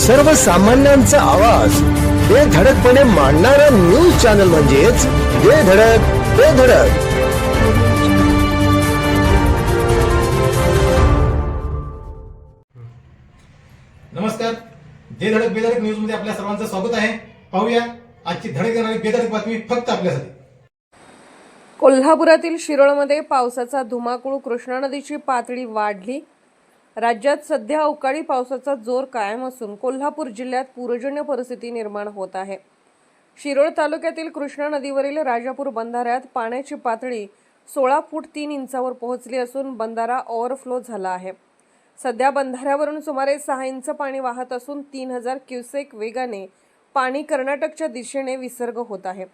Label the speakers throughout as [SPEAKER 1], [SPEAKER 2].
[SPEAKER 1] सर्वसामान्यांचा आवाज. बेधडकपणे मांडणारा न्यूज चॅनल म्हणजेच बेधडक बेधडक
[SPEAKER 2] नमस्कार. जे धडक बेधडक न्यूजमध्ये आपल्या सर्वांचं स्वागत आहे. पाहूया आजची धडक देणारी बेधडक बातमी फक्त आपल्यासाठी.
[SPEAKER 3] कोल्हापुरातील शिरोळमध्ये पावसाचा धुमाकूळ कृष्णा नदीची पातळी वाढली. राज्यात सध्या अवकाळी पावसाचा जोर कायम असून कोल्हापूर जिल्ह्यात पूरजन्य परिस्थिती निर्माण होत आहे. शिरोळ तालुक्यातील कृष्णा नदीवरील राजापूर बंधाऱ्यात पाण्याची पातळी सोळा फूट तीन इंचावर पोहोचली असून बंधारा ओव्हरफ्लो झाला आहे. सध्या बंधाऱ्यावरून सुमारे सहा इंच पाणी वाहत असून तीन हजार क्युसेक वेगाने पाणी कर्नाटकच्या दिशेने विसर्ग होत आहे.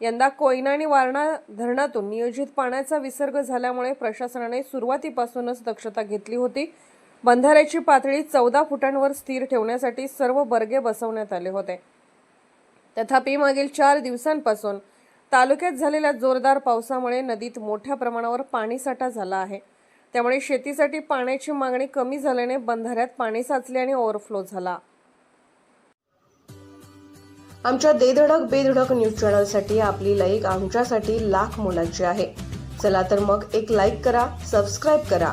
[SPEAKER 3] यंदा कोयना आणि वारणा धरणातून नियोजित पाण्याचा विसर्ग झाल्यामुळे प्रशासनाने सुरुवातीपासूनच दक्षता घेतली होती. बंधाऱ्याची पातळी चौदा फुटांवर स्थिर ठेवण्यासाठी सर्व बर्गे बसवण्यात आले होते. तथापि मागील चार दिवसांपासून तालुक्यात झालेल्या जोरदार पावसामुळे नदीत मोठ्या प्रमाणावर पाणीसाठा झाला आहे. त्यामुळे शेतीसाठी पाण्याची मागणी कमी झाल्याने बंधाऱ्यात पाणी साचले आणि ओव्हरफ्लो झाला. आमच्या देधडक बेधडक न्यूज चॅनलसाठी आपली लाईक आमच्यासाठी लाख मोलाची आहे. चला तर मग एक लाईक करा सबस्क्राईब करा